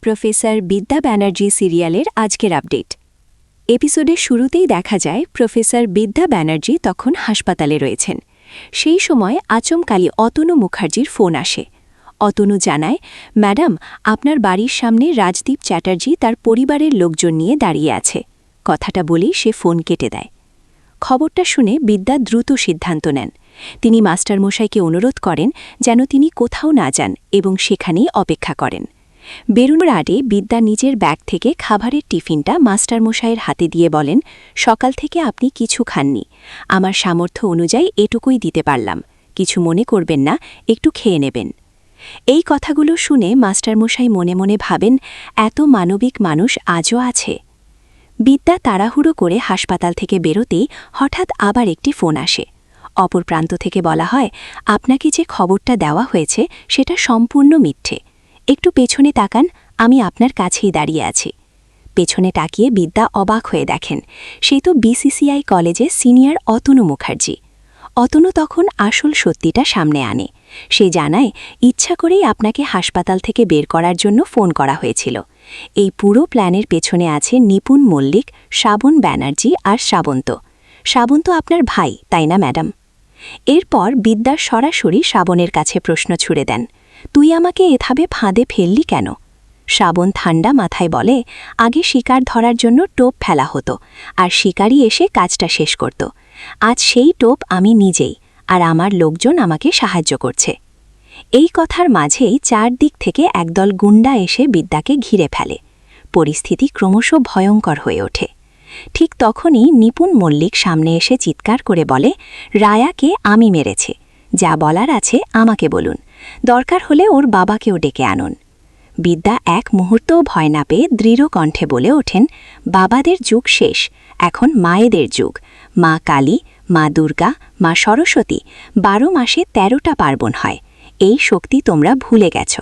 Professor বিদ্যা ব্যানার্জি সিরিয়ালের আজকের আপডেট। এপিসোডের শুরুতেই দেখা যায়, প্রফেসর বিদ্যা ব্যানার্জি তখন হাসপাতালে রয়েছেন। সেই সময় আচমকালি অতনু মুখার্জির ফোন আসে। অতনু জানায়, ম্যাডাম, আপনার বাড়ির সামনে রাজদীপ চ্যাটার্জি তার পরিবারের লোকজন নিয়ে দাঁড়িয়ে আছে। কথাটা বলেই সে ফোন কেটে দেয়। খবরটা শুনে বিদ্যা দ্রুত সিদ্ধান্ত নেন। তিনি মাস্টারমশাইকে অনুরোধ করেন যেন তিনি কোথাও না যান এবং সেখানেই অপেক্ষা করেন। বেরুনোর আগে বিদ্যা নিজের ব্যাগ থেকে খাবারের টিফিনটা মাস্টারমশাইয়ের হাতে দিয়ে বলেন, সকাল থেকে আপনি কিছু খাননি। আমার সামর্থ্য অনুযায়ী এটুকুই দিতে পারলাম। কিছু মনে করবেন না, একটু খেয়ে নেবেন। এই কথাগুলো শুনে মাস্টারমশাই মনে মনে ভাবেন, এত মানবিক মানুষ আজও আছে? বিদ্যা তাড়াহুড়ো করে হাসপাতাল থেকে বেরোতেই হঠাৎ আবার একটি ফোন আসে। অপর প্রান্ত থেকে বলা হয়, আপনাকে যে খবরটা দেওয়া হয়েছে, সেটা সম্পূর্ণ মিথ্যে। একটু পেছনে তাকান, আমি আপনার কাছেই দাঁড়িয়ে আছি। পেছনে তাকিয়ে বিদ্যা অবাক হয়ে দেখেন, সে তো বিসিসিআই কলেজে সিনিয়র অতনু মুখার্জি। অতনু তখন আসল সত্যিটা সামনে আনে। সে জানায়, ইচ্ছা করেই আপনাকে হাসপাতাল থেকে বের করার জন্য ফোন করা হয়েছিল। এই পুরো প্ল্যানের পেছনে আছে নিপুণ মল্লিক, শ্রাবণ ব্যানার্জি আর শ্রাবন্ত। শ্রাবন্ত আপনার ভাই, তাই না, ম্যাডাম? এরপর বিদ্যা সরাসরি শ্রাবণের কাছে প্রশ্ন ছুড়ে দেন। তুই আমাকে এভাবে ফাঁদে ফেললি কেন? শ্রাবণ ঠান্ডা মাথায় বলে, আগে শিকার ধরার জন্য টোপ ফেলা হতো, আর শিকারই এসে কাজটা শেষ করত। আজ সেই টোপ আমি নিজেই, আর আমার লোকজন আমাকে সাহায্য করছে। এই কথার মাঝেই চারদিক থেকে একদল গুন্ডা এসে বিদ্যাকে ঘিরে ফেলে। পরিস্থিতি ক্রমশ ভয়ঙ্কর হয়ে ওঠে। ঠিক তখনই নিপুণ মল্লিক সামনে এসে চিৎকার করে বলে, রায়াকে আমি মেরেছে। যা বলার আছে আমাকে বলুন। দরকার হলে ওর বাবাকেও ডেকে আনুন। বিদ্যা এক মুহূর্তও ভয় না পেয়ে দৃঢ় কণ্ঠে বলে ওঠেন, বাবাদের যুগ শেষ, এখন মায়েদের যুগ। মা কালী, মা দুর্গা, মা সরস্বতী, বারো মাসে তেরোটা পার্বণ হয়। এই শক্তি তোমরা ভুলে গেছ।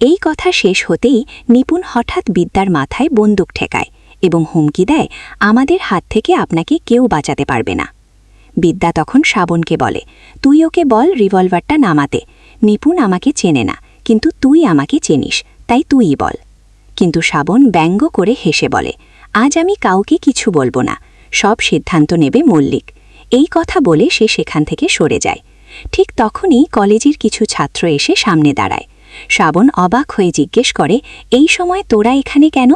এই কথা শেষ হতেই নিপুণ হঠাৎ বিদ্যার মাথায় বন্দুক ঠেকায় এবং হুমকি দেয়, আমাদের হাত থেকে আপনাকে কেউ বাঁচাতে পারবে না। বিদ্যা তখন শ্রাবণকে বলে, তুই ওকে বল রিভলভারটা নামাতে নিপুণ আমাকে চেনে না, কিন্তু তুই আমাকে চেনিস, তাই তুইই বল। কিন্তু শ্রাবণ ব্যঙ্গ করে হেসে বলে, আজ আমি কাউকে কিছু বলব না, সব সিদ্ধান্ত নেবে মল্লিক। এই কথা বলে সে সেখান থেকে সরে যায়। ঠিক তখনই কলেজের কিছু ছাত্র এসে সামনে দাঁড়ায়। শ্রাবণ অবাক হয়ে জিজ্ঞেস করে, এই সময় তোরা এখানে কেন?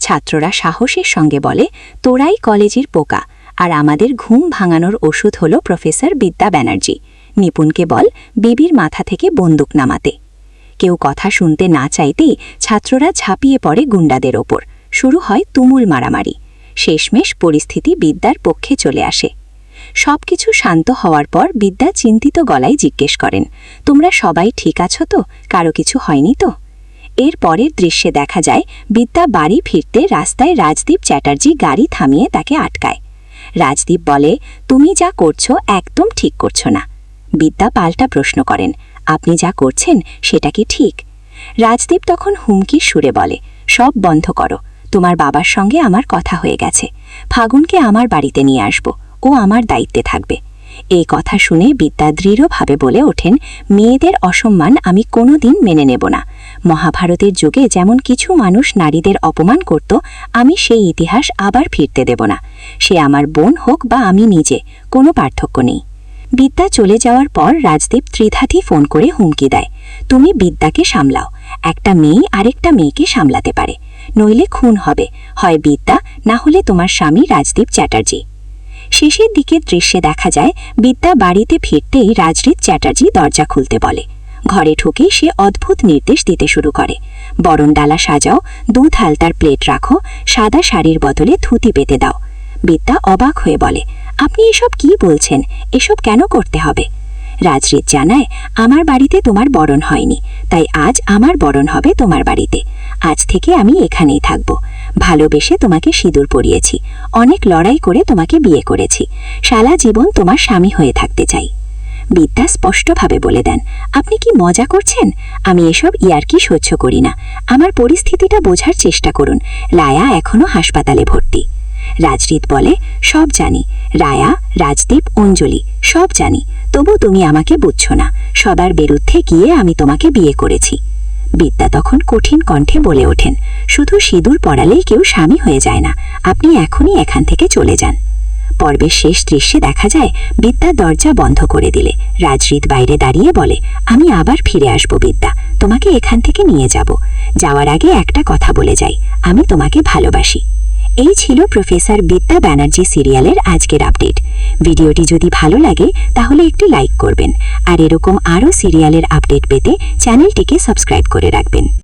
ছাত্ররা সাহসের সঙ্গে বলে, তোরাই কলেজের পোকা, আর আমাদের ঘুম ভাঙানোর ওষুধ হল প্রফেসর বিদ্যা ব্যানার্জি। নিপুণকে বল, বিবির মাথা থেকে বন্দুক নামাতে। কেউ কথা শুনতে না চাইতেই ছাত্ররা ঝাঁপিয়ে পড়ে গুন্ডাদের ওপর। শুরু হয় তুমুল মারামারি। শেষমেশ পরিস্থিতি বিদ্যার পক্ষে চলে আসে। সবকিছু শান্ত হওয়ার পর বিদ্যা চিন্তিত গলায় জিজ্ঞেস করেন, তোমরা সবাই ঠিক আছো তো? কারও কিছু হয়নি তো? এর পরের দৃশ্যে দেখা যায়, বিদ্যা বাড়ি ফিরতে রাস্তায় রাজদীপ চ্যাটার্জি গাড়ি থামিয়ে তাকে আটকায়। রাজদীপ বলে, তুমি যা করছ একদম ঠিক করছ না। বিদ্যা পাল্টা প্রশ্ন করেন, আপনি যা করছেন, সেটা কি ঠিক? রাজদীপ তখন হুমকির সুরে বলে, সব বন্ধ করো, তোমার বাবার সঙ্গে আমার কথা হয়ে গেছে, ফাগুনকে আমার বাড়িতে নিয়ে আসব, ও আমার দায়িত্বে থাকবে। এই কথা শুনে বিদ্যা দৃঢ়ভাবে বলে ওঠেন, মেয়েদের অসম্মান আমি কোনো দিন মেনে নেব না। মহাভারতের যুগে যেমন কিছু মানুষ নারীদের অপমান করত, আমি সেই ইতিহাস আবার ফিরতে দেব না। সে আমার বোন হোক বা আমি নিজে, কোনো পার্থক্য নেই। বিদ্যা চলে যাওয়ার পর রাজদীপ ত্রিধাতি ফোন করে হুমকি দেয়। তুমি বিদ্যাকে সামলাও। একটা মেয়ে আরেকটা মেয়েকে সামলাতে পারে। নইলে খুন হবে। হয় বিদ্যা, না হলে তোমার স্বামী রাজদীপ চ্যাটার্জি। শেষের দিকে দৃশ্যে দেখা যায়, বিদ্যা বাড়িতে ফিরতেই রাজদীপ চ্যাটার্জি দরজা খুলতে বলে। ঘরে ঢুকে সে অদ্ভুত নির্দেশ দিতে শুরু করে। বরণ ডালা সাজাও, দুধ হালতার প্লেট রাখো, সাদা শাড়ির বদলে ধুতি পেতে দাও। বিদ্যা অবাক হয়ে বলে আপনি এসব কি বলছেন? এসব কেন করতে হবে? রাজরিত জানায়, আমার বাড়িতে তোমার বরণ হয়নি, তাই আজ আমার বরণ হবে তোমার বাড়িতে। আজ থেকে আমি এখানেই থাকব। ভালোবেসে তোমাকে সিঁদুর পরিয়েছি। অনেক লড়াই করে তোমাকে বিয়ে করেছি। সারা জীবন তোমার স্বামী হয়ে থাকতে চাই। বিদ্যা স্পষ্টভাবে বলে দেন, আপনি কি মজা করছেন? আমি এসব ইয়ারকি সহ্য করি না। আমার পরিস্থিতিটা বোঝার চেষ্টা করুন। রায়া এখনও হাসপাতালে ভর্তি। রাজরিত বলে, সব জানি। রায়া, রাজদীপ, অঞ্জলি, সব জানি। তবু তুমি আমাকে বুঝছ না। সবার বিরুদ্ধে গিয়ে আমি তোমাকে বিয়ে করেছি। বিদ্যা তখন কঠিন কণ্ঠে বলে ওঠেন, শুধু সিঁদুর পড়ালেই কেউ স্বামী হয়ে যায় না। আপনি এখনই এখান থেকে চলে যান। পর্বের শেষ দৃশ্যে দেখা যায়, বিদ্যা দরজা বন্ধ করে দিলে। রাজরিত বাইরে দাঁড়িয়ে বলে, আমি আবার ফিরে আসব বিদ্যা। তোমাকে এখান থেকে নিয়ে যাব। যাওয়ার আগে একটা কথা বলে যাই। আমি তোমাকে ভালোবাসি। এই ছিল প্রফেসর বিদ্যা ব্যানার্জি সিরিয়ালের আজকের আপডেট। ভিডিওটি যদি ভালো লাগে, তাহলে একটি লাইক করবেন। আর এরকম আরও সিরিয়ালের আপডেট পেতে চ্যানেলটিকে সাবস্ক্রাইব করে রাখবেন।